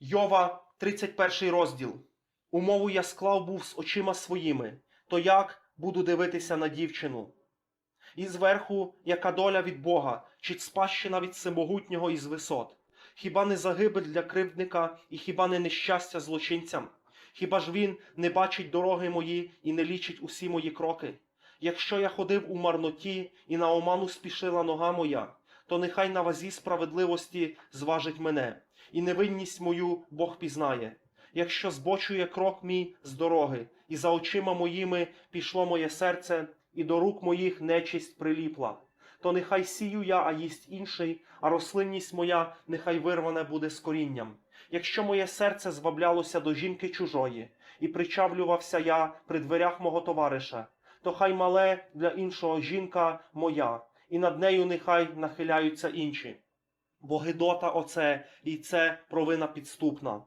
Йова, 31 розділ. Умову я склав був з очима своїми, то як буду дивитися на дівчину? І зверху, яка доля від Бога, чи спадщина від всемогутнього із висот? Хіба не загибель для кривдника і хіба не нещастя злочинцям? Хіба ж він не бачить дороги мої і не лічить усі мої кроки? Якщо я ходив у марноті і на оману спішила нога моя, то нехай на вазі справедливості зважить мене, і невинність мою Бог пізнає. Якщо збочує крок мій з дороги, і за очима моїми пішло моє серце, і до рук моїх нечисть приліпла, то нехай сію я, а їсть інший, а рослинність моя нехай вирване буде з корінням. Якщо моє серце зваблялося до жінки чужої, і причавлювався я при дверях мого товариша, то хай мале для іншого жінка моя, і над нею нехай нахиляються інші. Бо гидота оце, і це провина підступна.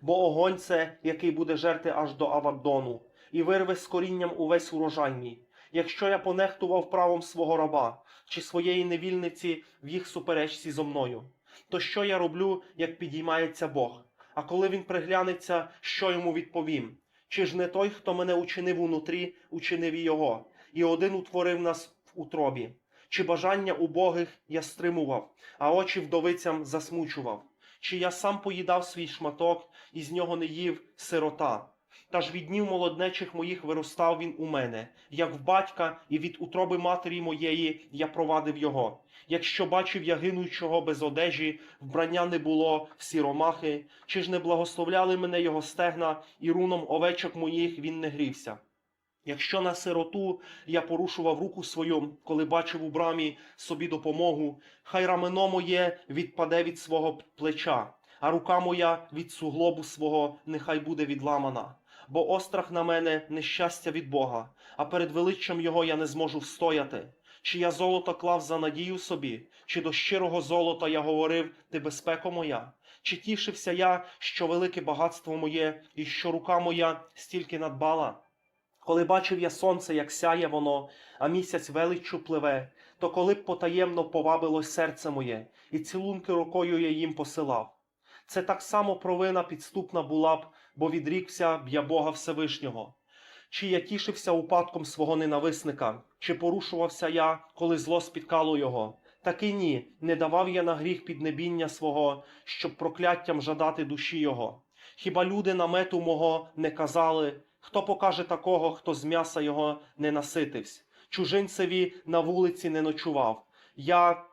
Бо огонь це, який буде жерти аж до Аваддону, і вирве з корінням увесь урожай мій. Якщо я понехтував правом свого раба чи своєї невільниці в їх суперечці зо мною, то що я роблю, як підіймається Бог? А коли він приглянеться, що йому відповім? Чи ж не той, хто мене учинив унутрі, учинив і його, і один утворив нас в утробі? Чи бажання убогих я стримував, а очі вдовицям засмучував? Чи я сам поїдав свій шматок, і з нього не їв сирота? Та ж від днів молоднечих моїх виростав він у мене, як в батька, і від утроби матері моєї я провадив його. Якщо бачив я гинучого без одежі, вбрання не було всі ромахи, чи ж не благословляли мене його стегна, і руном овечок моїх він не грівся. Якщо на сироту я порушував руку свою, коли бачив у брамі собі допомогу, хай рамено моє відпаде від свого плеча, а рука моя від суглобу свого нехай буде відламана. Бо острах на мене нещастя від Бога, а перед величчям його я не зможу встояти. Чи я золото клав за надію собі, чи до щирого золота я говорив, ти безпеко моя? Чи тішився я, що велике багатство моє, і що рука моя стільки надбала? Коли бачив я сонце, як сяє воно, а місяць величчю пливе, то коли б потаємно повабилось серце моє, і цілунки рукою я їм посилав. Це так само провина підступна була б, бо відрікся б я Бога Всевишнього. Чи я тішився упадком свого ненависника, чи порушувався я, коли зло спіткало його? Таки ні, не давав я на гріх піднебіння свого, щоб прокляттям жадати душі його. Хіба люди намету мого не казали, хто покаже такого, хто з м'яса його не наситився? Чужинцеві на вулиці не ночував. Я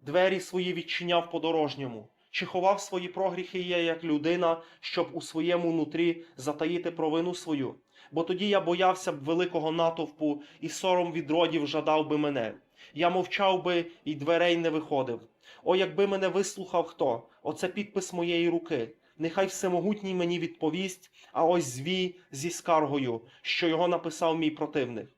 двері свої відчиняв подорожньому. Чи ховав свої прогріхи я як людина, щоб у своєму нутрі затаїти провину свою? Бо тоді я боявся б великого натовпу, і сором від родів жадав би мене. Я мовчав би і дверей не виходив. О, якби мене вислухав хто, оце підпис моєї руки. Нехай всемогутній мені відповість, а ось звій зі скаргою, що його написав мій противник.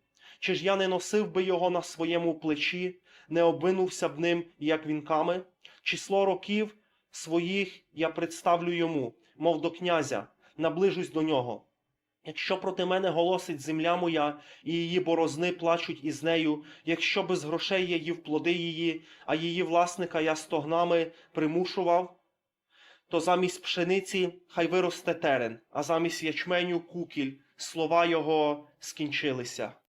Чи ж я не носив би його на своєму плечі, не обвинувся б ним, як вінками? Число років своїх я представлю йому, мов до князя, наближусь до нього. Якщо проти мене голосить земля моя, і її борозни плачуть із нею, якщо без грошей я їв плоди її, а її власника я стогнами примушував, то замість пшениці хай виросте терен, а замість ячменю кукіль, слова його скінчилися.